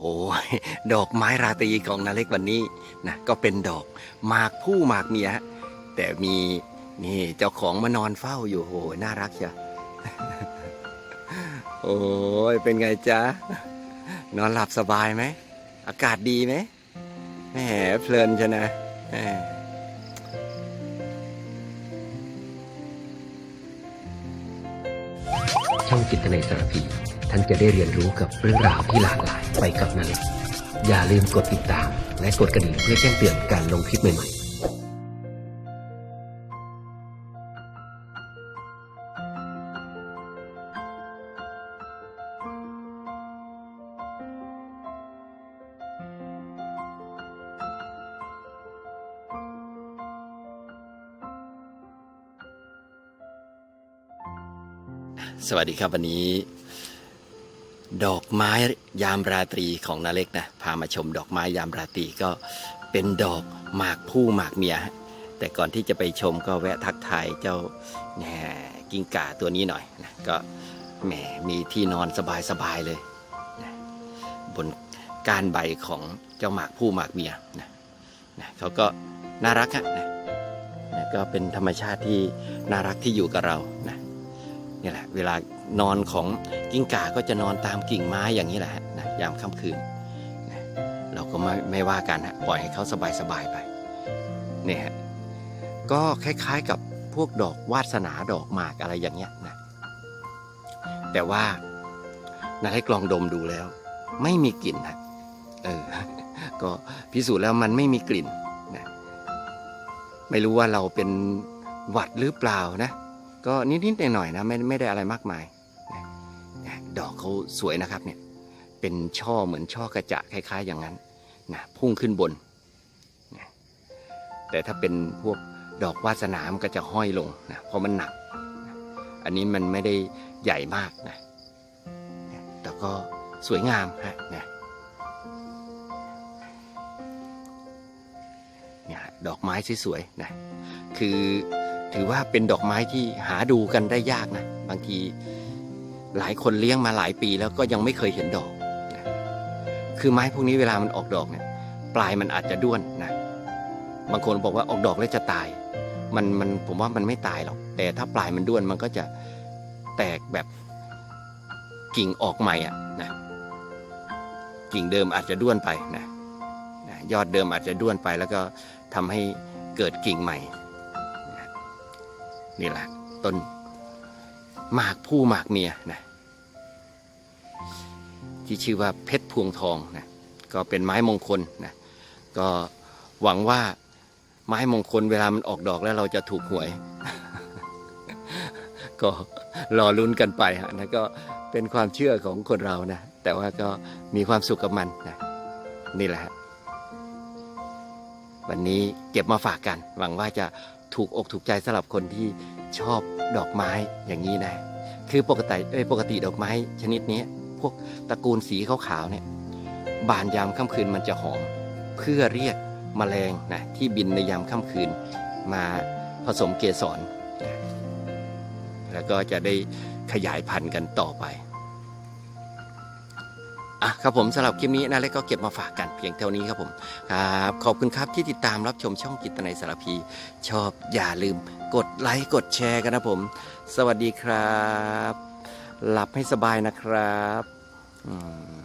โอ้ยดอกไม้ราตรีของนาเล็กวันนี้นะก็เป็นดอกหมากผู้หมากเมียแต่มีนี่เจ้าของมานอนเฝ้าอยู่โหน่ารักเชียโอ้ยเป็นไงจ๊ะนอนหลับสบายไหมอากาศดีไหมแหมเพลินชนะแหมช่องจิตในสารพี ท่านจะได้เรียนรู้กับเรื่องราวที่หลากหลายไปกับนาเล็กอย่าลืมกดติดตาม และกดกระดิ่งเพื่อแจ้งเตือนการลงคลิปใหม่ๆสวัสดีครับวันนี้ ดอกไม้ยามราตรีของนาเล็กนะพามาชมดอกไม้ยามราตรีก็เป็นดอกหมากผู้หมากเมียฮะแต่ก่อนที่จะไปชมก็แวะทักทายเจ้าแหน่กิ้งก่าตัวนี้หน่อยนะก็แหมมีที่นอนสบายๆเลยนะบนก้านใบของเจ้าหมากผู้หมากเมียนะนะเขาก็น่ารักฮะนะนะก็เป็นธรรมชาติที่น่ารักที่อยู่กับเรานะนี่แหละเวลา นอนของกิ้งก่าก็จะนอนตามกิ่งไม้อย่างนี้แหละนะยามค่ำคืนนะเราก็ไม่ไม่ว่ากันฮะปล่อยให้เขาสบายสบายๆไปเนี่ยฮะก็คล้ายๆกับพวกดอกวาสนาดอกหมากอะไรอย่างเงี้ยนะแต่ว่านาให้กลองดมดูแล้ว ไม่มีกลิ่นฮะเออก็พิสูจน์แล้วมันไม่มีกลิ่นนะไม่รู้ว่าเราเป็นหวัดหรือเปล่านะ ก็นิดๆหน่อยๆนะไม่ไม่ได้อะไรมากมาย ดอกเขาสวยนะครับเนี่ยเป็นช่อเหมือนช่อกระจะคล้ายๆ อย่างนั้นนะพุ่งขึ้นบนนะแต่ถ้าเป็นพวกดอกวาสนามันก็จะห้อยลงนะเพราะมันหนักนะอันนี้มันไม่ได้ใหญ่มากนะนะแต่ก็สวยงามฮะนะเนี่ยดอกไม้สวยๆนะคือถือว่าเป็นดอกไม้ที่หาดูกันได้ยากนะบางที หลายคนเลี้ยงมาหลายปีแล้วก็ยังไม่เคยเห็นดอกนะคือไม้พวกนี้เวลามันออกดอกเนี่ย ปลายมันอาจจะด้วนนะ บางคนบอกว่าออกดอกแล้วจะตาย มันมันผมว่ามันไม่ตายหรอก แต่ถ้าปลายมันด้วนมันก็จะแตกแบบกิ่งออกใหม่อะนะ กิ่งเดิมอาจจะด้วนไปนะนะยอดเดิมอาจจะด้วนไป แล้วก็ทำให้เกิดกิ่งใหม่นี่แหละต้น หมากผู้หมากเมียนะที่ชื่อว่าเพชรพวงทองนะก็เป็นไม้มงคลนะก็หวังว่าไม้มงคลเวลามันออกดอกแล้วเราจะถูกหวย ก็รอลุ้นกันไปฮะนะก็เป็นความเชื่อของคนเรานะ แต่ว่าก็มีความสุขกับมันนะนี่แหละฮะวันนี้เก็บมาฝากกัน หวังว่าจะ ถูกอกถูกใจสำหรับคนที่ชอบดอกไม้อย่างนี้นะ คือปกติเอ้ยปกติดอกไม้ชนิดนี้พวกตระกูลสีขาวๆเนี่ยบานยามค่ำคืนมันจะหอม เพื่อเรียกมแมลงนะที่บินในยามค่ำคืนมาผสมเกสร แล้วก็จะได้ขยายพันธุ์กันต่อไป อะครับผมสำหรับคลิปนี้นะเล็กก็เก็บมาฝากกันเพียงเท่านี้ครับผมครับขอบคุณครับที่ติดตามรับชมช่องกิตนายสารพี ชอบอย่าลืม กดไลค์กดแชร์กันนะผม สวัสดีครับ หลับให้สบายนะครับ อืม